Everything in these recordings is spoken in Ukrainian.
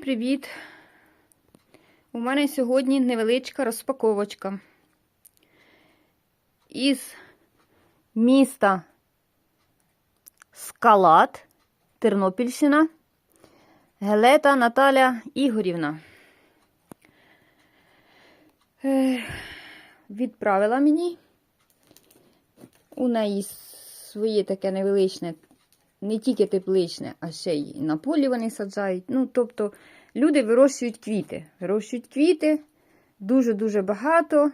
Привіт! У мене сьогодні невеличка розпаковочка із міста Скалат, Тернопільщина, Гелета Наталя Ігорівна. Е, Відправила мені. У неї своє таке невеличне не тільки тепличне, а ще й на полі вони саджають. Ну, тобто люди вирощують квіти. Вирощують квіти дуже-дуже багато.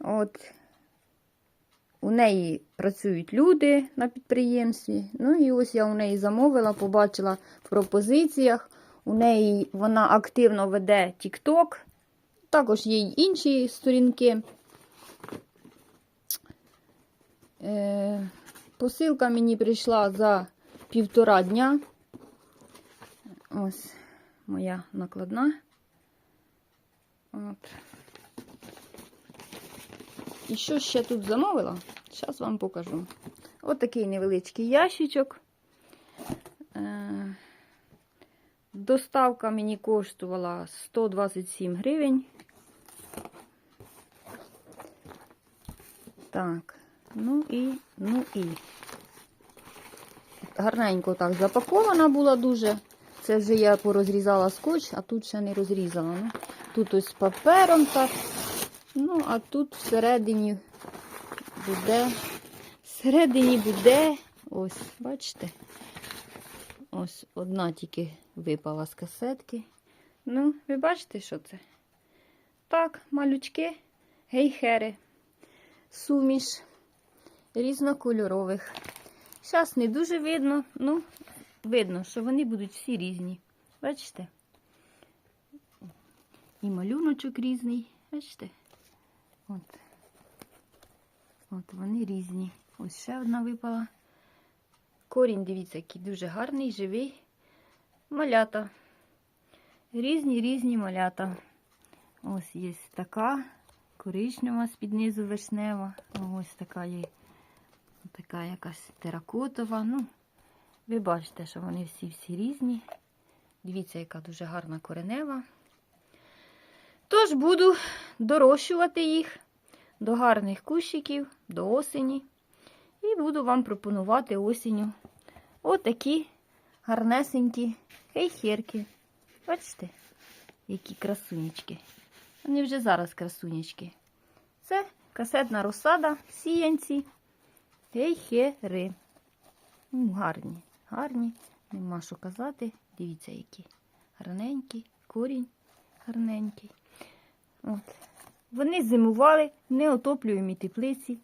От. У неї працюють люди на підприємстві. Ну і ось я у неї замовила, побачила в пропозиціях. У неї вона активно веде TikTok. Також є й інші сторінки. Е Посилка мені прийшла за півтора дня. Ось моя накладна. От. І що ще тут замовила? Зараз вам покажу. От такий невеличкий ящичок. Е, Доставка мені коштувала 127 гривень. Так. Ну і, ну і. Гарненько так запакована була дуже. Це вже я порозрізала скотч, а тут ще не розрізала. Ну, Тут ось папером так. Ну, а тут всередині буде. Всередині буде. Ось, бачите? Ось одна тільки випала з касетки. Ну, ви бачите, що це? Так, малючки, гейхери, суміш різнокольорових. Зараз не дуже видно, ну, видно, що вони будуть всі різні. Бачите? І малюночок різний. Бачите? От. От вони різні. Ось ще одна випала. Корінь, дивіться, який дуже гарний, живий. Малята. Різні різні малята. Ось є така коричнева з-під низу вишнева. Ось така є така якась теракотова. Ну, ви бачите, що вони всі-всі різні. Дивіться, яка дуже гарна коренева. Тож буду дорощувати їх до гарних кущиків, до осені. І буду вам пропонувати осінню отакі гарнесенькі хейхерки. Бачите, які красунечки. Вони вже зараз красунечки. Це касетна розсада, сіянці. Гейхери. Ну, гарні, гарні, нема що казати. Дивіться, які гарненькі, корінь гарненький. От. Вони зимували в неотоплюємій теплиці.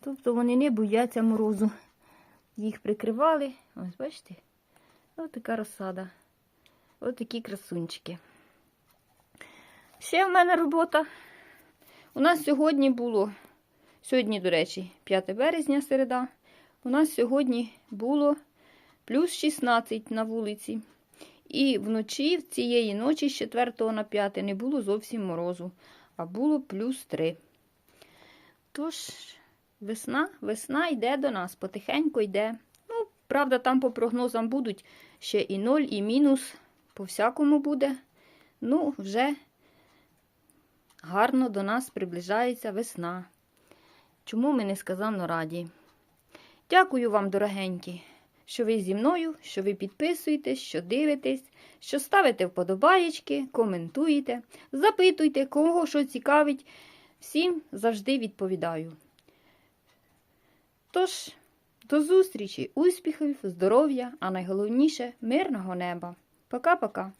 Тобто вони не бояться морозу. Їх прикривали. Ось, бачите? Ось така розсада. Ось такі красунчики. Ще в мене робота. У нас сьогодні було Сьогодні, до речі, 5 березня середа. У нас сьогодні було плюс 16 на вулиці. І вночі, в цієї ночі, з 4 на 5, не було зовсім морозу, а було плюс 3. Тож, весна, весна йде до нас, потихеньку йде. Ну, правда, там по прогнозам будуть ще і 0, і мінус. По всякому буде. Ну, вже гарно до нас приближається весна. Чому ми несказанно раді? Дякую вам, дорогенькі, що ви зі мною, що ви підписуєтесь, що дивитесь, що ставите вподобаєчки, коментуєте, запитуйте, кого що цікавить. Всім завжди відповідаю. Тож, до зустрічі, успіхів, здоров'я, а найголовніше мирного неба. Пока-пока!